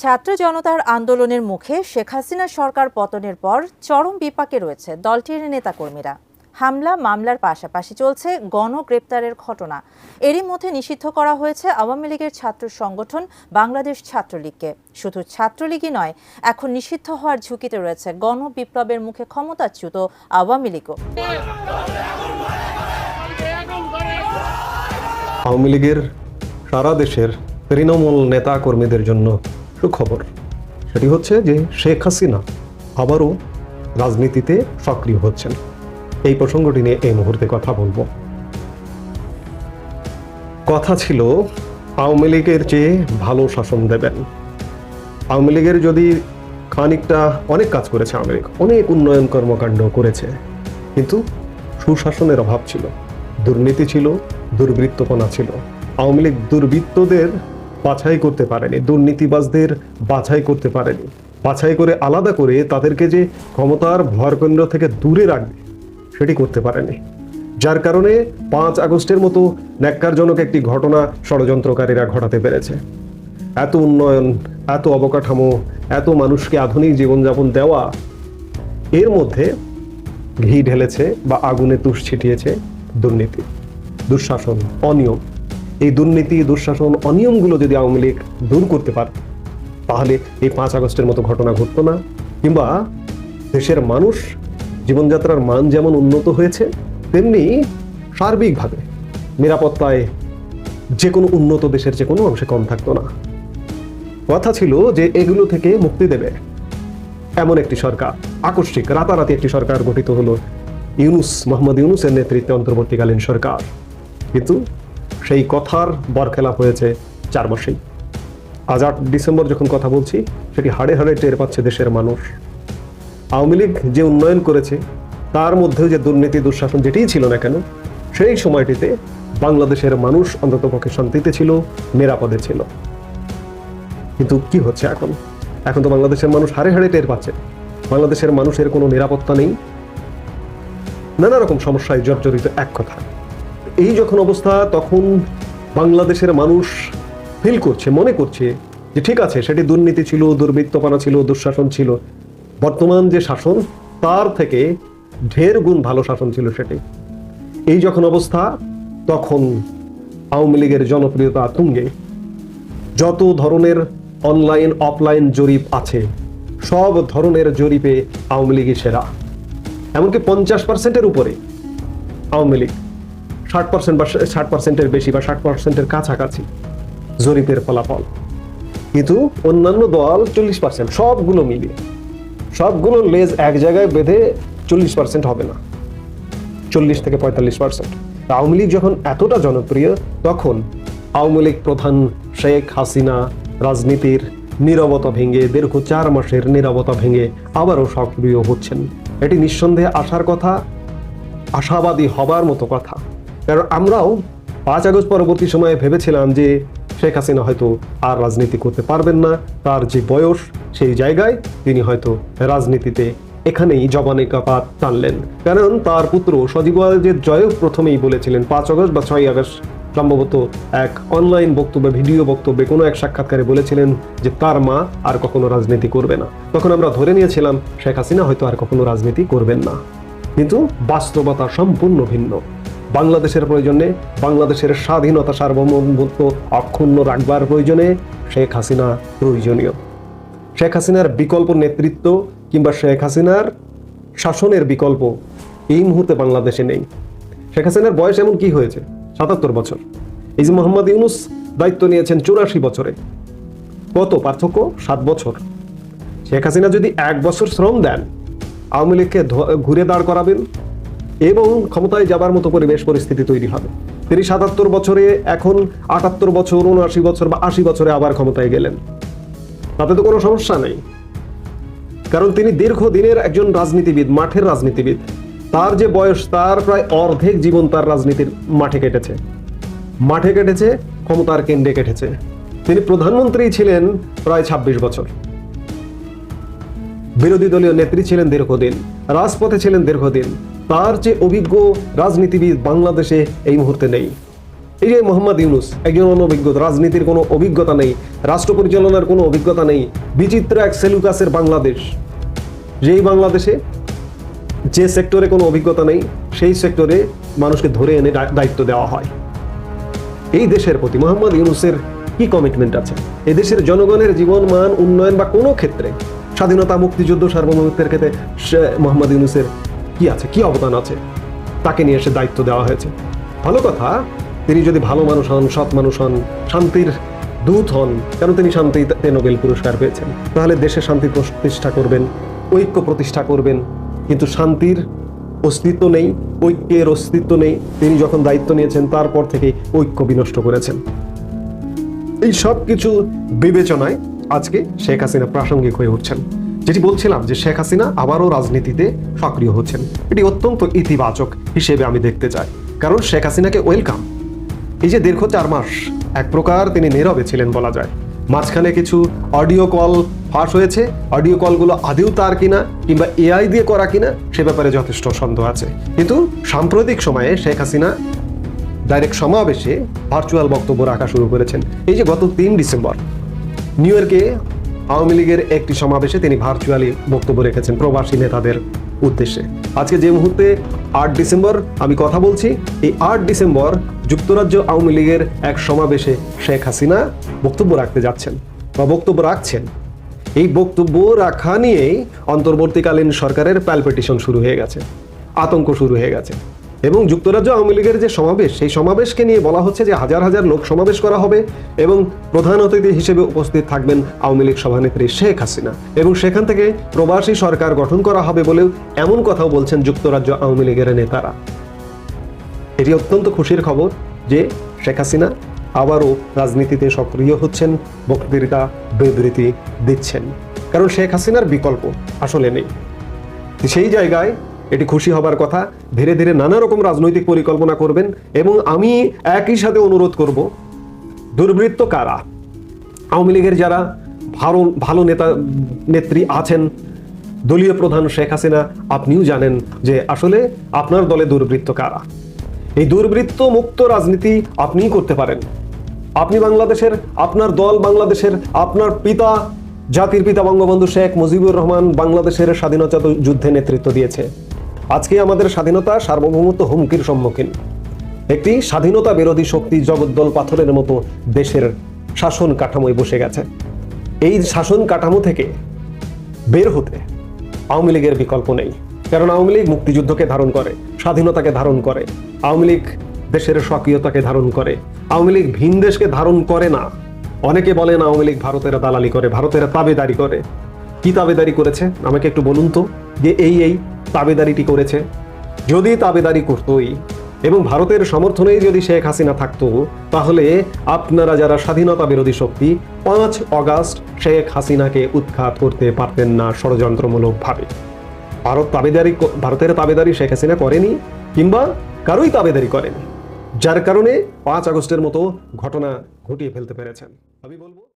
ছাত্র জনতার আন্দোলনের মুখে শেখ হাসিনা সরকার পতনের পর চরম বিপাকে রয়েছে দলটির নেতাকর্মীরা। হামলা, মামলার পাশাপাশি চলছে গণগ্রেপ্তারের ঘটনা। এরই মধ্যে নিষিদ্ধ করা হয়েছে আওয়ামী লীগের ছাত্র সংগঠন বাংলাদেশ ছাত্রলীগকে। শুধু ছাত্রলীগই নয়, এখন নিষিদ্ধ হওয়ার ঝুঁকিতে রয়েছে গণবিপ্লবের মুখে ক্ষমতাচ্যুত আওয়ামী লীগও। আওয়ামী লীগের সারা দেশের তৃণমূল নেতা কর্মীদের জন্য সুখবর সেটি হচ্ছে যে শেখ হাসিনা আবারও রাজনীতিতে সক্রিয় হচ্ছেন। এই প্রসঙ্গটি নিয়ে এই মুহূর্তে কথা বলব। কথা ছিল, আওয়ামী লীগের চেয়ে ভালো শাসন দেবেন। আওয়ামী লীগের যদি খানিকটা অনেক কাজ করেছে আওয়ামী লীগ, অনেক উন্নয়ন কর্মকাণ্ড করেছে, কিন্তু সুশাসনের অভাব ছিল, দুর্নীতি ছিল, দুর্বৃত্তপনা ছিল। আওয়ামী লীগ দুর্বৃত্তদের বাছাই করতে পারেনি। দুর্নীতিবাজদের বাছাই করতে পারেনি। বাছাই করে আলাদা করে তাদেরকে যে ক্ষমতার ভরকেন্দ্র থেকে দূরে রাখবে, সেটি করতে পারেনি। যার কারণে পাঁচ আগস্টের মতো ন্যাক্কারজনক একটি ঘটনা ষড়যন্ত্রকারীরা ঘটাতে পেরেছে। এত উন্নয়ন, এত অবকাঠামো, এত মানুষকে আধুনিক জীবনযাপন দেওয়া, এর মধ্যে ঘি ঢেলেছে বা আগুনে তুষ ছিটিয়েছে দুর্নীতি, দুঃশাসন, অনিয়ম। এই দুর্নীতি, দুঃশাসন, অনিয়মগুলো যদি আওয়ামী লীগ দূর করতে পারে, তাহলে এই পাঁচ আগস্টের মতো ঘটনা ঘটতো না। কিংবা দেশের মানুষ জীবনযাত্রার মান যেমন উন্নত হয়েছে, তেমনি সার্বিকভাবে নিরাপত্তায় যে কোনো উন্নত দেশের যে কোনো অংশে কম থাকতো না। কথা ছিল যে এগুলো থেকে মুক্তি দেবে এমন একটি সরকার, আকস্মিক, রাতারাতি একটি সরকার গঠিত হলো ইউনুস, মোহাম্মদ ইউনুসের নেতৃত্বে অন্তর্বর্তীকালীন সরকার। কিন্তু সেই কথার বরখেলাপ হয়েছে চার মাসেই। আজ আট ডিসেম্বর যখন কথা বলছি, সেটি হাড়ে হাড়ে টের পাচ্ছে দেশের মানুষ। আওয়ামী লীগ যে উন্নয়ন করেছে, তার মধ্যেও যে দুর্নীতি, দুঃশাসন যেটিই ছিল না কেন, সেই সময়টিতে বাংলাদেশের মানুষ অন্ততপক্ষে শান্তিতে ছিল, নিরাপদে ছিল। কিন্তু কি হচ্ছে এখন? এখন তো বাংলাদেশের মানুষ হাড়ে হাড়ে টের পাচ্ছে। বাংলাদেশের মানুষের কোনো নিরাপত্তা নেই। নানা রকম সমস্যায় জর্জরিত এক কথা। এই যখন অবস্থা, তখন বাংলাদেশের মানুষ ফিল করছে, মনে করছে যে ঠিক আছে, সেটি দুর্নীতি ছিল, দুর্বৃত্তপনা ছিল, দুঃশাসন ছিল। বর্তমান যে শাসন, তার থেকে ঢের গুণ ভালো শাসন ছিল সেটি। এই যখন অবস্থা, তখন আওয়ামী লীগের জনপ্রিয়তা তুঙ্গে। যত ধরনের অনলাইন অফলাইন জরিপ আছে, সব ধরনের জরিপে আওয়ামী লীগই সেরা। এমনকি পঞ্চাশ পার্সেন্টের উপরে আওয়ামী লীগ। ষাট পার্সেন্ট বা ষাট পার্সেন্টের বেশি বা ষাট পার্সেন্টের কাছাকাছি জরিপের ফলাফল। কিন্তু অন্যান্য দল চল্লিশ পার্সেন্ট সবগুলো মিলিয়ে, সবগুলো লেজ এক জায়গায় বেঁধে চল্লিশ পার্সেন্ট হবে না। চল্লিশ থেকে পঁয়তাল্লিশ পার্সেন্ট আওয়ামী লীগ যখন এতটা জনপ্রিয়, তখন আওয়ামী লীগ প্রধান শেখ হাসিনা রাজনীতির নীরবতা ভেঙে, দীর্ঘ চার মাসের নীরবতা ভেঙে আবারও সক্রিয় হচ্ছেন। এটি নিঃসন্দেহে আসার কথা, আশাবাদী হবার মতো কথা। কারণ আমরাও পাঁচ আগস্ট পরবর্তী সময়ে ভেবেছিলাম যে শেখ হাসিনা হয়তো আর রাজনীতি করতে পারবেন না। তার যে বয়স, সেই জায়গায় তিনি হয়তো রাজনীতিতে এখানেই জবানে কাপাত টানলেন। কারণ তার পুত্র সজীব ওয়াজেদ জয়ও প্রথমেই বলেছিলেন, পাঁচ আগস্ট বা ছয় আগস্ট সম্ভবত এক অনলাইন বক্তব্যে, ভিডিও বক্তব্যে কোনো এক সাক্ষাৎকারে বলেছিলেন যে তার মা আর কখনো রাজনীতি করবে না। তখন আমরা ধরে নিয়েছিলাম, শেখ হাসিনা হয়তো আর কখনো রাজনীতি করবেন না। কিন্তু বাস্তবতা সম্পূর্ণ ভিন্ন। বাংলাদেশের প্রয়োজনে, বাংলাদেশের স্বাধীনতা সার্বভৌমত্ব অক্ষুণ্ণ রাখবার প্রয়োজনে শেখ হাসিনা প্রয়োজনীয়। শেখ হাসিনার বিকল্প নেতৃত্ব কিংবা শেখ হাসিনার শাসনের বিকল্প এই মুহূর্তে বাংলাদেশে নেই। শেখ হাসিনার বয়স এমন কি হয়েছে? সাতাত্তর বছর। এই যে মোহাম্মদ ইউনুস দায়িত্ব নিয়েছেন চুরাশি বছরে। কত পার্থক্য? সাত বছর। শেখ হাসিনা যদি এক বছর শ্রম দেন, আওয়ামী লীগকে ঘুরে দাঁড় করাবেন? এবং ক্ষমতায় যাবার মতো পরিবেশ পরিস্থিতি তৈরি হবে। তিনি সাতাত্তর বছরে, এখন আটাত্তর বছর, উনআশি বছর বা আশি বছরে আবার ক্ষমতায় গেলেন। তাতে তো কোনো সমস্যা নেই। কারণ তিনি দীর্ঘদিনের একজন রাজনীতিবিদ, মাঠের রাজনীতিবিদ। তার যে বয়স, তার প্রায় অর্ধেক জীবন তার রাজনীতির মাঠে কেটেছে। মাঠে কেটেছে, ক্ষমতার কেন্দ্রে কেটেছে। তিনি প্রধানমন্ত্রী ছিলেন প্রায় ২৬ বছর। বিরোধী দলীয় নেত্রী ছিলেন দীর্ঘদিন, রাজপথে ছিলেন দীর্ঘদিন। তার যে অভিজ্ঞ রাজনীতিবিদ বাংলাদেশে এই মুহূর্তে নেই। এই যে মোহাম্মদ ইউনুস, একজন অনভিজ্ঞ, রাজনীতির কোনো অভিজ্ঞতা নেই, রাষ্ট্র পরিচালনার কোনো অভিজ্ঞতা নেই, বিচিত্র এক সেলুকাসের বাংলাদেশ। যেই বাংলাদেশে যে সেক্টরে কোনো অভিজ্ঞতা নেই, সেই সেক্টরে মানুষকে ধরে এনে দায়িত্ব দেওয়া হয়। এই দেশের প্রতি মোহাম্মদ ইউনুসের কি কমিটমেন্ট আছে? এই দেশের জনগণের জীবন, মান, উন্নয়ন বা কোনো ক্ষেত্রে স্বাধীনতা, মুক্তিযুদ্ধ, সার্বভৌমত্বের ক্ষেত্রে মোহাম্মদ ইউনুসের কি আছে? কি অবদান আছে? তাকে নিয়ে এসে দায়িত্ব দেওয়া হয়েছে। ভালো কথা, তিনি যদি ভালো মানুষ হন, সৎ মানুষ হন, শান্তির দূত হন, কেন তিনি শান্তিতে নোবেল পুরস্কার পেয়েছেন? তাহলে দেশে শান্তি প্রতিষ্ঠা করবেন, ঐক্য প্রতিষ্ঠা করবেন, কিন্তু শান্তির অস্তিত্ব নেই, ঐক্যের অস্তিত্ব নেই। তিনি যখন দায়িত্ব নিয়েছেন, তারপর থেকে ঐক্য বিনষ্ট করেছেন। এই সব কিছু বিবেচনায় আজকে শেখ হাসিনা প্রাসঙ্গিক হয়ে উঠছেন। যেটি বলছিলাম যে শেখ হাসিনা আবারও রাজনীতিতে সক্রিয় হচ্ছেন। এটি অত্যন্ত ইতিবাচক হিসেবে আমি দেখতে চাই। কারণ শেখ হাসিনাকে ওয়েলকাম। এই যে দীর্ঘ চার মাস এক প্রকার তিনি নীরবে ছিলেন বলা যায়। মাঝখানে কিছু অডিও কল ফাঁস হয়েছে। অডিও কলগুলো আদেও তার কিনা কিংবা এআই দিয়ে করা কিনা সে ব্যাপারে যথেষ্ট সন্দেহ আছে। কিন্তু সাম্প্রতিক সময়ে শেখ হাসিনা ডাইরেক্ট সমাবেশে ভার্চুয়াল বক্তব্য রাখা শুরু করেছেন। এই যে গত তিন ডিসেম্বর, নিউ ইয়র্কে আওয়ামী লীগের একটি সমাবেশে তিনি ভার্চুয়ালি বক্তব্য রেখেছেন প্রবাসী নেতাদের উদ্দেশ্যে। আজকে যে মুহূর্তে আট ডিসেম্বর, আমি কথা বলছি, এই আট ডিসেম্বর যুক্তরাজ্য আওয়ামী লীগের এক সমাবেশে শেখ হাসিনা বক্তব্য রাখতে যাচ্ছেন। বা বক্তব্য রাখছেন। এই বক্তব্য রাখা নিয়েই অন্তর্বর্তীকালীন সরকারের প্যালপিটিশন শুরু হয়ে গেছে। আতঙ্ক শুরু হয়ে গেছে। এবং যুক্তরাজ্য আওয়ামী লীগের যে সমাবেশ, সেই সমাবেশকে নিয়ে বলা হচ্ছে যে হাজার হাজার লোক সমাবেশ করা হবে এবং প্রধান অতিথি হিসেবে উপস্থিত থাকবেন আওয়ামী লীগ সভানেত্রী শেখ হাসিনা। এবং সেখান থেকে প্রবাসী সরকার গঠন করা হবে বলেও এমন কথাও বলছেন যুক্তরাজ্য আওয়ামী লীগের নেতারা। এটি অত্যন্ত খুশির খবর যে শেখ হাসিনা আবারও রাজনীতিতে সক্রিয় হচ্ছেন, বক্তৃতা, বিবৃতি দিচ্ছেন। কারণ শেখ হাসিনার বিকল্প আসলে নেই। সেই জায়গায় এটি খুশি হবার কথা। ধীরে ধীরে নানা রকম রাজনৈতিক পরিকল্পনা করবেন এবং আমি একই সাথে অনুরোধ করব, দুর্বৃত্ত কারা? আওয়ামী লীগের যারা ভালো ভালো নেতা, নেত্রী আছেন, দলীয় প্রধান শেখ হাসিনা, আপনিও জানেন যে আসলে আপনার দলে দুর্বৃত্ত কারা? এই দুর্বৃত্ত মুক্ত রাজনীতি আপনিই করতে পারেন। আপনি বাংলাদেশের, আপনার দল বাংলাদেশের, আপনার পিতা, জাতির পিতা বঙ্গবন্ধু শেখ মুজিবুর রহমান বাংলাদেশের স্বাধীনতা যুদ্ধে নেতৃত্ব দিয়েছে। আজকে আমাদের স্বাধীনতা সার্বভৌমত্ব হুমকির সম্মুখীন। একটি স্বাধীনতা বিরোধী শক্তি জগদ্দল পাথরের মতো দেশের শাসন কাঠামোয় বসে গেছে। এই শাসন কাঠামো থেকে বের হতে আওয়ামী লীগের বিকল্প নেই। কারণ আওয়ামী লীগ মুক্তিযুদ্ধকে ধারণ করে, স্বাধীনতাকে ধারণ করে, আওয়ামী লীগ দেশের স্বকীয়তাকে ধারণ করে, আওয়ামী লীগ ভিন দেশকে ধারণ করে না। অনেকে বলেন আওয়ামী লীগ ভারতের দালালি করে, ভারতের তাবেদারি করে। কি তাবেদারি করেছে? আমাকে একটু বলুন তো, যে এই এই তাবেদারিটি করেছে। যদি তাবেদারি করতোই, এবং ভারতের সমর্থনেই যদি শেখ হাসিনা থাকতো, তাহলে আপনারা যারা স্বাধীনতা বিরোধী শক্তি, পাঁচ অগাস্ট শেখ হাসিনাকে উৎখাত করতে পারতেন না ষড়যন্ত্রমূলকভাবে। ভারত তাবেদারি ভারতের তাবেদারি শেখ হাসিনা করেনি, কিংবা কারোই তাবেদারি করেনি, যার কারণে পাঁচ আগস্টের মতো ঘটনা ঘটিয়ে ফেলতে পেরেছেন। আমি বলব